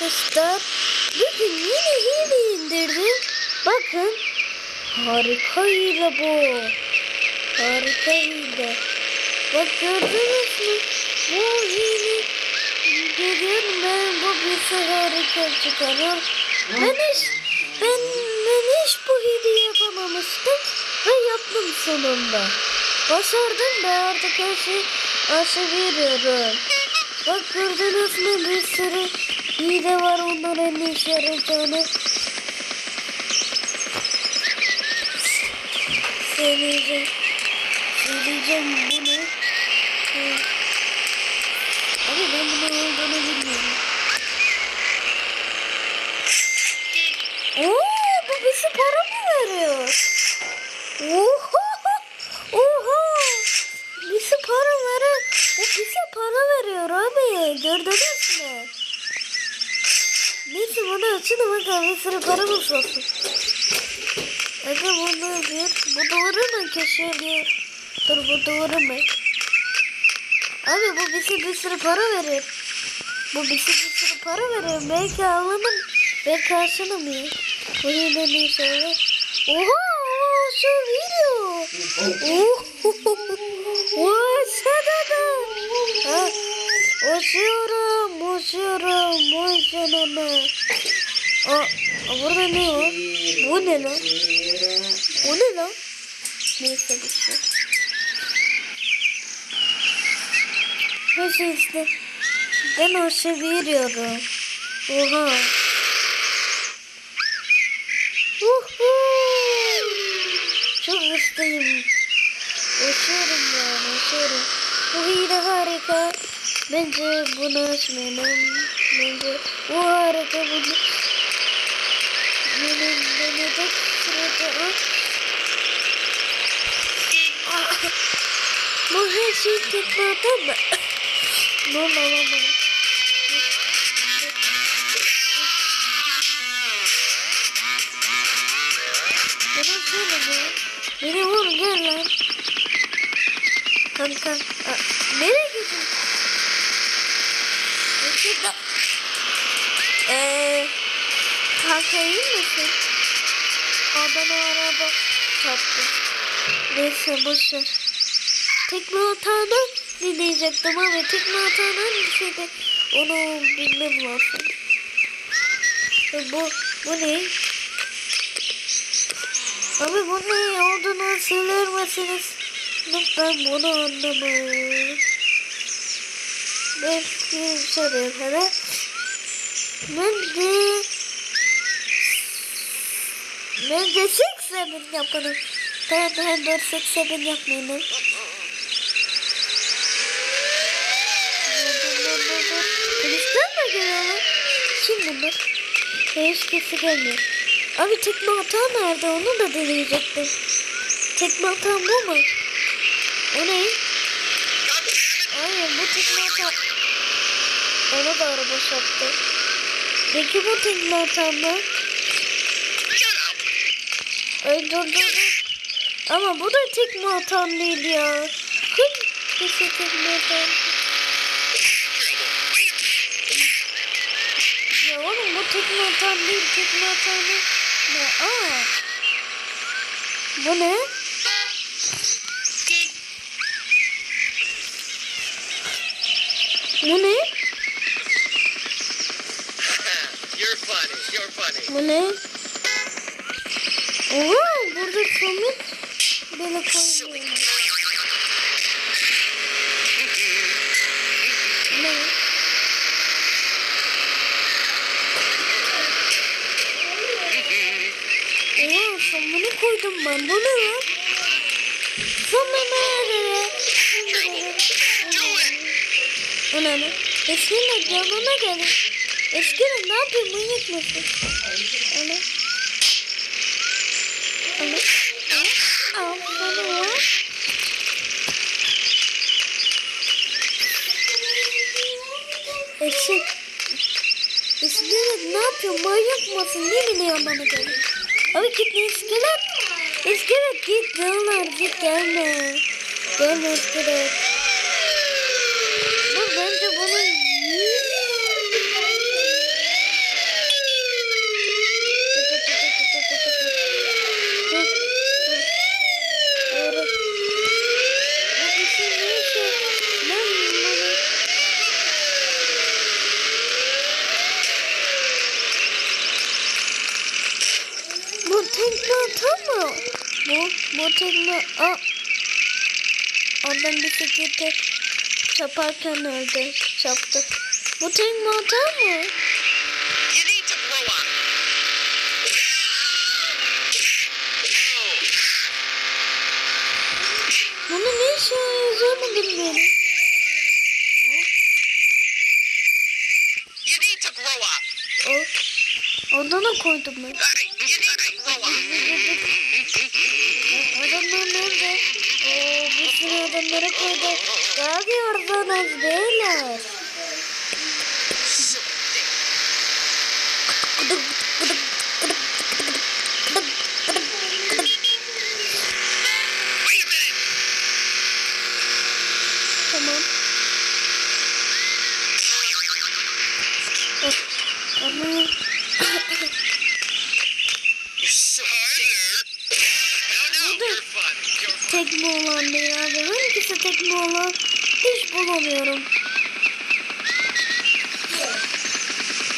arkadaşlar. Bugün yine hile indirdim. Bakın. Harika hile bu. Harika hile. Bak gördünüz mü? Bu hile. Bugün ben bu bizi harika çıkarıyor. Ben hiç, ben, ben hiç bu hileyi yapamamıştım. Ve yaptım sonunda. Başardım ve artık her şeyi aşabiliyorum. Bak gördünüz mü bir sürü hile var onların ne işe yarayacağını. Söyleyeceğim. Söyleyeceğim bunu. Hı. Ama ben bunun olduğunu bilmiyorum. Oo, bu bizi para mı veriyor? Oha! Oha! Bizi para veren, o bize para veriyor abi. Gördünüz mü? Neyse bunu açın bakalım bir sürü paramız olsun. Aga bunu bir, bu Dur bu doğru mu? Abi bu bize bir sürü para verir. Bu bize bir sürü para verir. Belki alalım. Belki karşılamıyor. Bu yine neyse evet. Oha! Şu video. Oh! Uçada Ha, uçuyorum, uçuyorum, uçuyorum. Aa, burada ne var? Bu ne lan? Bu ne lan? Neyse şey. Neyse işte. Ben o şey veriyorum. Oha. Uhu. Çok mutluyum. Uçuyorum yani uçuyorum. Bu hile harika. Bence bunu açmayalım. Bence bu harika bunu. Benim deneyecek sırada o. Ah. Bu her şey tekrarda mı? Ne olamam. Bana söyleme. Beni vur gel lan. Kanka. Aa, nereye gidiyorsun? Şurada. Eee. Kanka iyi misin? Adana araba çarptı. Neyse boşver. Tekme atağını dinleyecektim ama tekme atağının bir şeyde onu bilmem lazım. E, Bu, bu ne? Abi bu ne olduğunu söyler misiniz? Lütfen bunu anlamıyorum. Ben bir soruyorum hemen. Bence... Bence six seven yapalım. Ben six seven yapmayalım. Polisler mi geliyorlar? Kim bunlar? Hiç kimse gelmiyor. Abi tekme atağı nerede? Onu da deneyecektim. Tekme atağı bu mu? O ne? Hayır bu tekme atağı. Ona da araba çarptı. Peki bu tekme atağı mı? Dur. Ama bu da tekme atan değil ya. Kız kızı tekme atan. Ya oğlum bu tekme atan değil tekme atan. Ne? Aa. Bu ne? Bu ne? You're funny. You're funny. Bu ne? Oo, burada somut böyle koyuyor. Ne? Oo, somunu koydum ben. Bu ne lan? Somunu nereye? O ne lan? Eskinin canına gelin. Eskinin ne yapayım manyak mısın? Ana. Ana. Al bana ya. Eşek. İskelet ne yapıyor? Mısın? Ne biliyorsun bana gelin? Abi git iskelet? İskelet git diyorlar. Git gelme. Gelme iskelet. tırma... Aa! Ondan bir şekilde çaparken öldü. Çaptı. Bu tırma atar mı? Bunu ne işe yazamadım benim? Odana koydum ben. hareketi görüyordunuz beyler. Tamam. Ama... Burada tekme olan bir yerde var Nasıl tekne olur? Hiç bulamıyorum.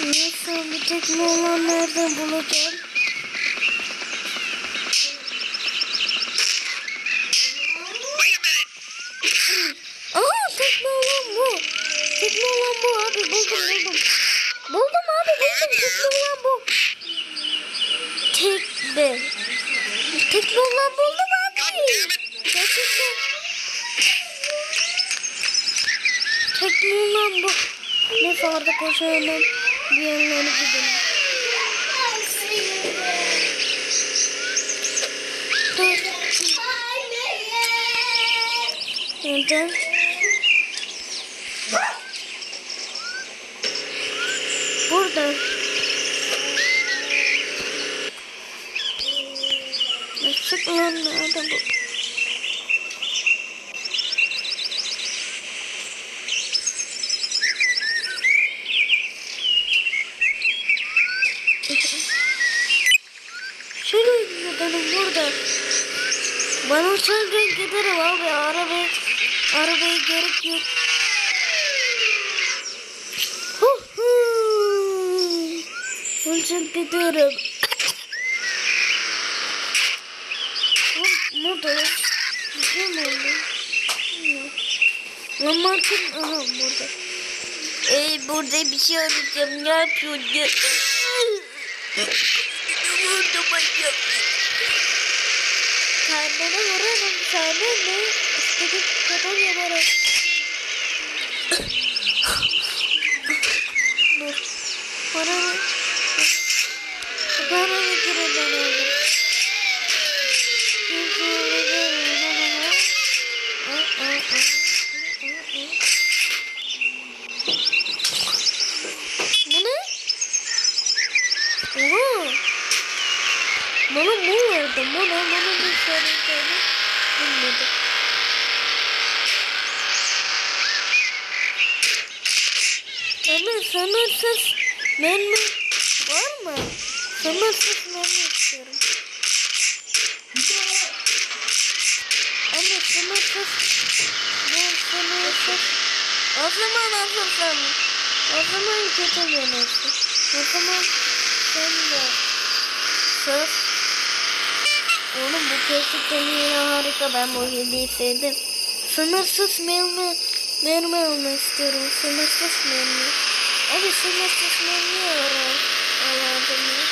Nasıl bu tekne olan nereden bulacağım? Sonra koşalım. Bir yerlere gidelim. Nerede? Burada. Sıklandı adam bu. Ben uçak ben giderim abi arabaya arabaya gerek yok. Uçak gidiyorum. Ne oldu? Ne oldu? Lan Martin aha burada. Ee, burada bir şey arayacağım. Ne yapıyor? Ne yapıyor? Ne yapıyor? Bana vuramam sana ne istedim kadar yaparım. Dur. Bana bana ne kırıldan oldum. Bu ne? Oha! Bana bu verdi. Bana bana. Sınırsız mermi var mı? Sınırsız mermi istiyorum. Ama sınırsız ben sınırsız o zaman asılsın. O zaman kötü yönetsin. O zaman sen de sus. Oğlum bu gerçekten yine harika. Ben bu hediyeyi sevdim. Sınırsız mermi, mermi almak istiyorum. Sınırsız mermi. Abi sığma sırasını anlıyorum. Allah'ım ya.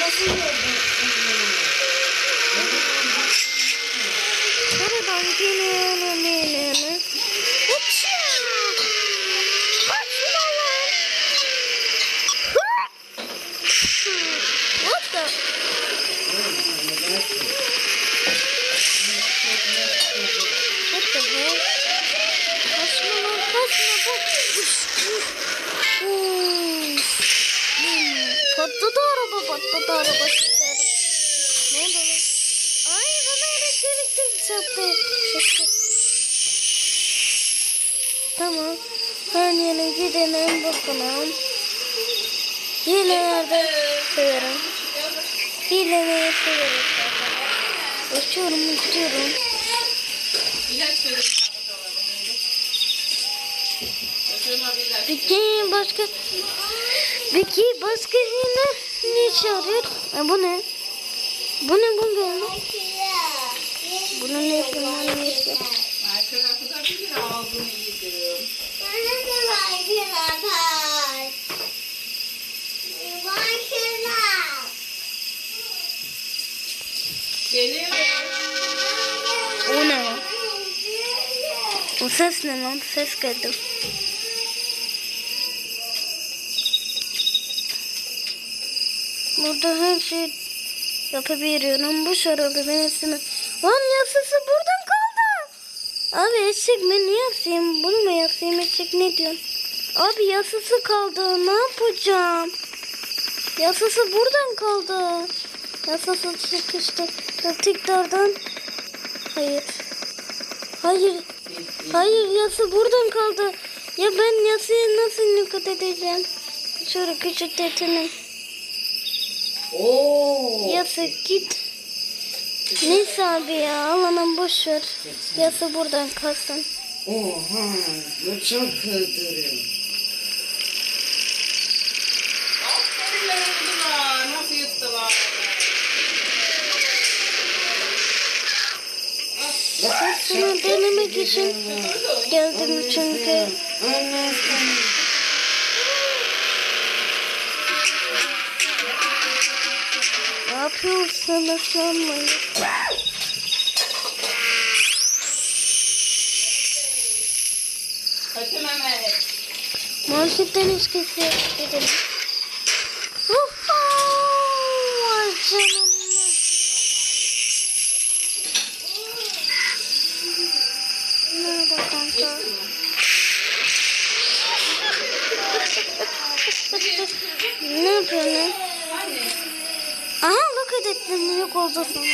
Nasıl yedin? Açıyorum, unutuyorum. Peki başka... Peki başka yine ne çağırıyor? E, bu ne? Bu ne bu böyle? Bunu ne yapıyorlar? Ne yapıyorlar? Arka kapıda bir ağzını yediriyorum. Bana da var bir O ne? O ses ne lan? Ses geldi. Burada her şey yapabiliyorum. Bu şarabı ben hepsini... Lan yasası buradan kaldı. Abi eşek ben ne yapayım? Bunu mu yapayım eşek ne diyorsun? Abi yasası kaldı. Ne yapacağım? Yasası buradan kaldı. Yasası çıkıştı. Tekrardan. Hayır. Hayır. Hayır yası buradan kaldı. Ya ben yasayı nasıl dikkat edeceğim? Şöyle küçük detenim. Oo. Yasa git. Neyse abi ya alanım boş ver. Yasa buradan kalsın. Oha. Bu çok kırdırıyor. Sesini denemek için geldim çünkü. Ne. Hadi Mehmet. Marketten hiç kimse ne yapıyorsun? Aha look at it. Yok oldu sonunda.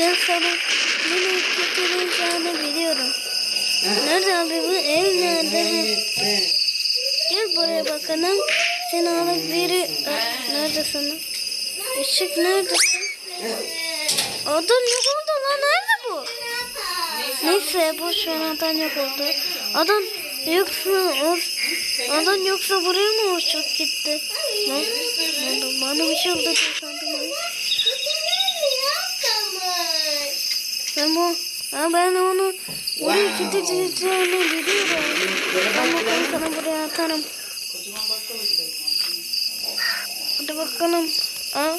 Ben sana bunu getireceğini biliyorum. Nerede abi bu ev nerede? Gel buraya bakalım. Seni alıp biri... Nerede sana? Işık neredesin? Adam yok oldu lan. Nerede bu? Neyse boş ver adam yok oldu. Adam yoksa o adam yoksa buraya mı uçup gitti? Ne? Ne oldu? Bana bir şey oldu sandım. Ben bu ha ben onu buraya gideceğini biliyorum. Ben bakalım sana buraya atarım. Hadi bakalım. Aa,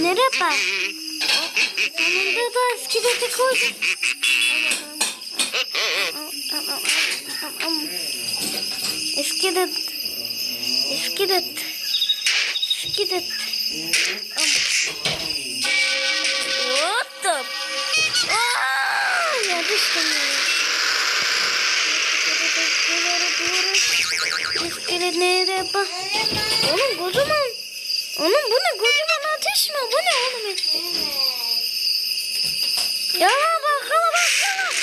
merhaba. Sonunda da iskeleti koydum. İskelet. İskelet. İskelet. What the? Aa, ya düştüm ya. İskelet merhaba. Oğlum kocaman. Oğlum bu ne kocaman mi? Bu ne oğlum? Ya bakalım bakalım.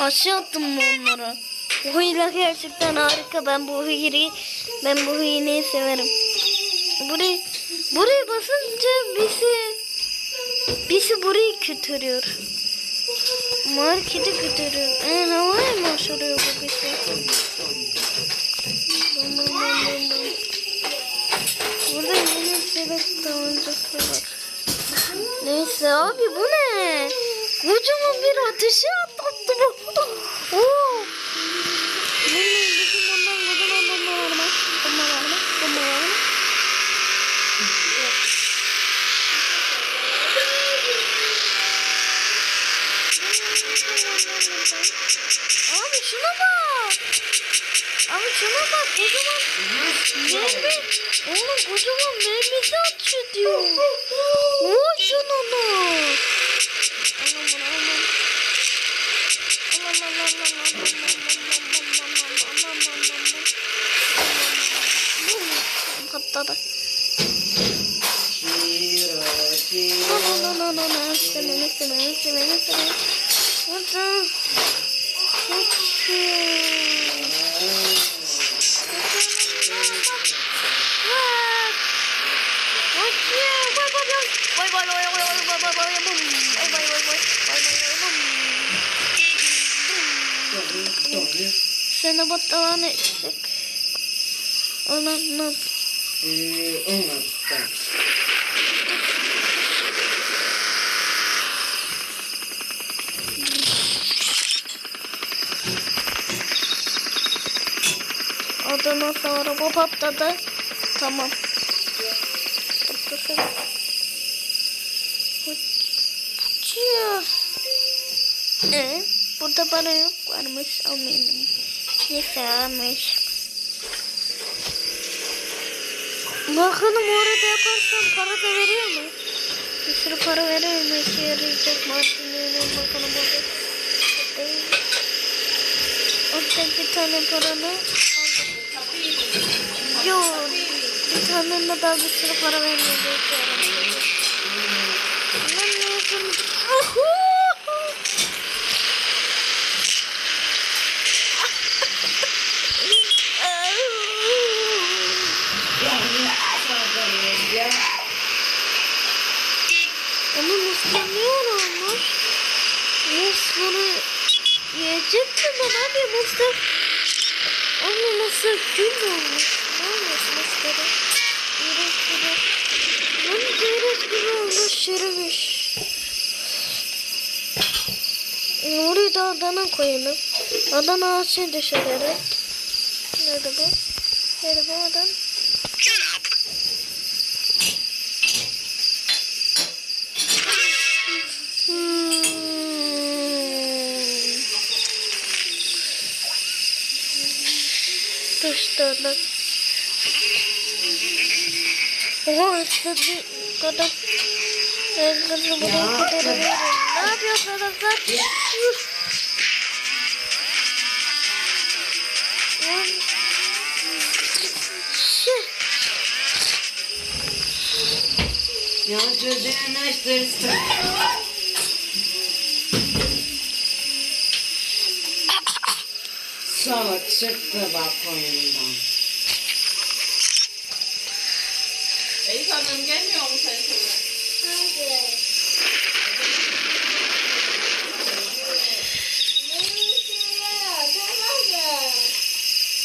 Aşağı attım mı onları? Bu hile gerçekten harika. Ben bu hileyi, ben bu hileyi severim. Burayı, buraya basınca bizi, bizi burayı götürüyor. Markete götürüyor. E, havaya mı uçuruyor bu bizi? Burada yeni bebek tabancası var. Neyse abi bu ne? Kocaman bir ateşi atlattı bu. Oo. Abi şuna bak. Abi şuna bak. Kocaman. Yeni bir Oğlum kocaman mermisi atıyor diyor. Vay canına. Aman aman aman. Aman aman aman aman aman aman aman Patladı. Aman aman aman istemem istemem istemem istemem. Hadi. Hadi. vay vay vay bum. Ay vay vay vay. Vay vay vay bum. Sana battalağını ettik. Ondan ne yap? Ondan. Adana sonra bu patladı. Tamam. Bakın. Ee, burada para yok varmış almayayım. Neyse almış. Bakalım orada yaparsam para da veriyor mu? Bir sürü para veriyor mu? İşe yarayacak maaşını bakalım orada. Orada bir tane paranı. Yok. Bir tane daha bir sürü para vermiyor. Lan ne yapayım? Ahu! Ama Mustafa niye öyle olmuş? Mustafa bunu mi ben abi Mustafa? Ama Mustafa gül olmuş. Ne olmuş Mustafa? İğrenç gibi. Lan iğrenç gibi olmuş şerimiş. Orayı da Adana koyalım. Adana ağaçı dışarı. Nerede bu? Nerede bu Adana? sıçtığını. Oha üstümde kadın. Ben kızımı da kadar Ne yapıyorsun adam sen? Ya gözlerini açtırsın. Sağ ol çıktı balkonundan. Eyüp annem gelmiyor mu senin kızına?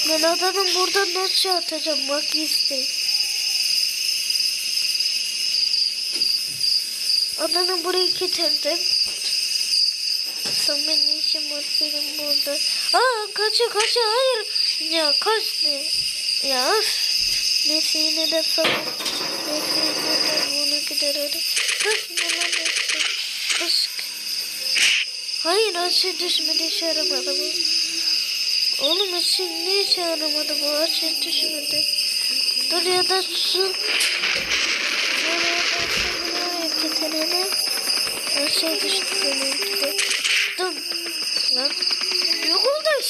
Ben adamın buradan nasıl atacağım bak izle. Adanı buraya getirdim. Sen benim işim var senin burada. Aa kaçıyor kaçıyor hayır. Ya kaç. Ya öf. Neyse yine de falan. Neyse yine de bunu gider öyle. Bunlar neyse. Aşk. Hayır açı şey düşmedi hiç aramadı bu. Oğlum açı şey niye hiç aramadı bu? Açı şey düşmedi. Dur ya da su. Nereye basabiliyor iki tane de. Açı düştü benim gibi. Dur. Lan.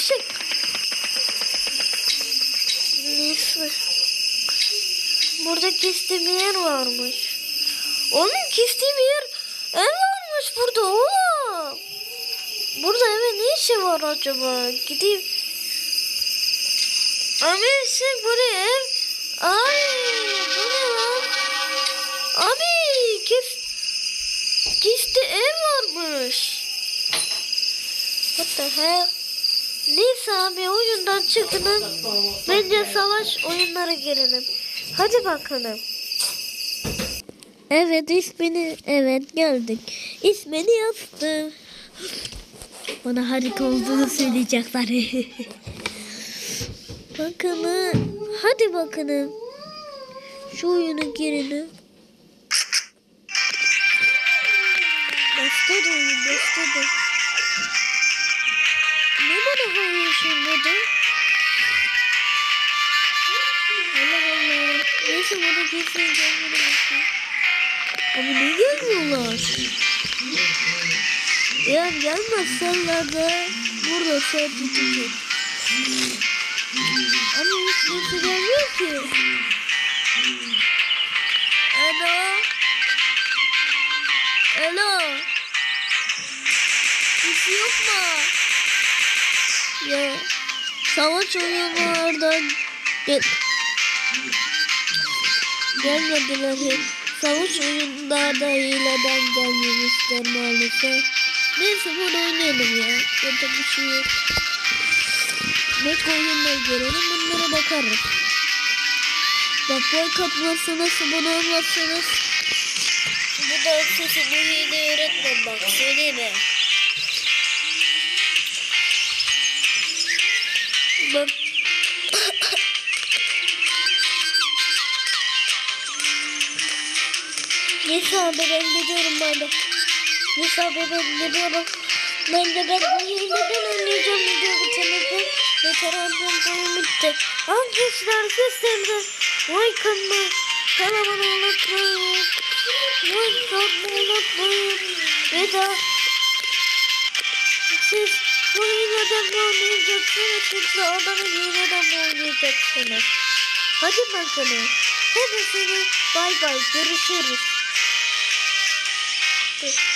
Işık. Neyse. Burada bir yer varmış. Gizli bir yer. Ev varmış burada oğlum. Burada eve ne işi var acaba? Gideyim. Abi sen buraya ev. Ay bu ne lan? Abi gif gizli ev varmış. What the hell? Neyse abi oyundan çıkın. Bence savaş oyunlara girelim. Hadi bakalım. Evet ismini evet geldik. İsmini yazdım. Bana harika olduğunu söyleyecekler. bakalım. Hadi bakalım. Şu oyunu girelim. Başladı oyun başladı. Şimdi de? Allah Allah. Neyse bana kesin gelmedi. Ama niye gelmiyorlar? Eğer gelmezseler de burada sen tutacak. Ama hiç kimse gelmiyor ki. Alo. Alo. Bir şey yok mu? Ya savaş oyunlardan gel gelmediler hep. Savaş oyunlarda hileden gelmemişler maalesef. Neyse bunu oynayalım ya. Yapacak bir şey yok. Ne oyunlar görelim bunlara bakarız. Bak boykot atmazsanız bunu olmazsanız bu da sesi bu hile öğretmem bak söyleyeyim Neyse abi ben gidiyorum ben de. Abi ben gidiyorum. Ben de ben hileden oynayacağım video bitemedi. Yeter abim boyum bitti. Arkadaşlar seslerinde vay kanma. Kanalıma unutmayın. Vay kanma unutmayın. Ve de mi oynayacaksınız? Yoksa adamın hileden mi oynayacaksınız? Hadi bakalım. Hepsini bay bay görüşürüz. Dur.